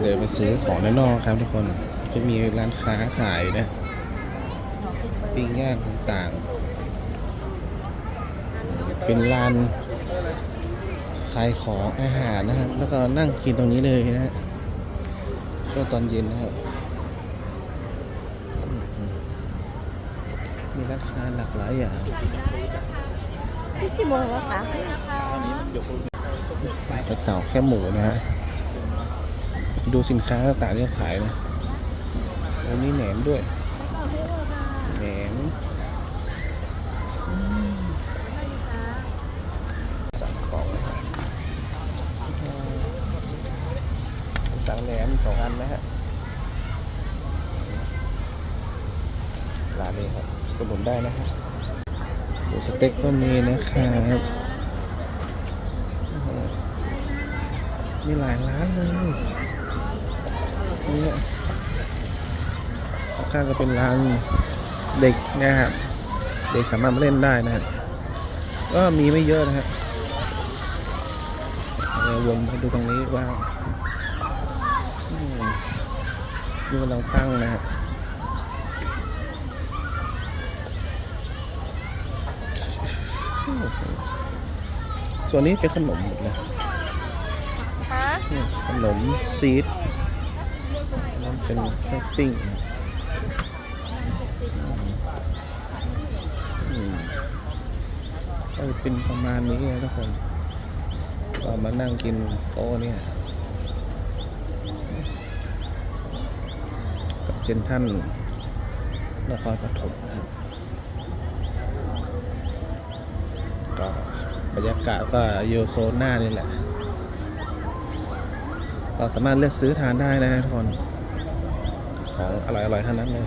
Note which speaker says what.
Speaker 1: เดินมาซื้อของด้านนอกครับทุกคนจะมีร้านค้าขายนะปิ้งย่างต่างๆ เป็นร้านขายของอาหารนะครับ แล้วก็นั่งกินตรงนี้เลยนะฮะช่วงตอนเย็นนะครับมีร้านค้าหลากหลายอย่าง
Speaker 2: พี่กี่โมงแล้วคะ
Speaker 1: กระเต่าแค่หมูนะฮะ ดูสินค้าต่างๆที่เขาขายนะอันนี้แหนมด้วยแหนมสั่งของนะครับสั่งแหนมสองอันนะฮะร้านนี้ครับกดหนุนได้นะครับดูสเต็กก็มีนะครับโอ้โหมีหลายร้านเลยนี่ ข้างๆก็เป็นร้านเด็กนะครับเด็กสามารถมาเล่นได้นะครับก็มีไม่เยอะนะฮะเดี๋ยววนไปดูตรงนี้ว่างอืมนี่กำลังตั้งนะฮะส่วนนี้เป็นขนมหมดเลย
Speaker 2: คะ
Speaker 1: นี่ขนมซีดนั่นเป็นแค่ปิ้งอืม ก็จะเป็นประมาณนี้นะทุกคนก็มานั่งกินโต๊ะเนี่ยกับเซนทรันนครปฐมนะครับก็บรรยากาศก็อยู่โซนหน้านี่แหละเราสามารถเลือกซื้อทานได้นะทุกคน ของอร่อยๆทั้งนั้นเลย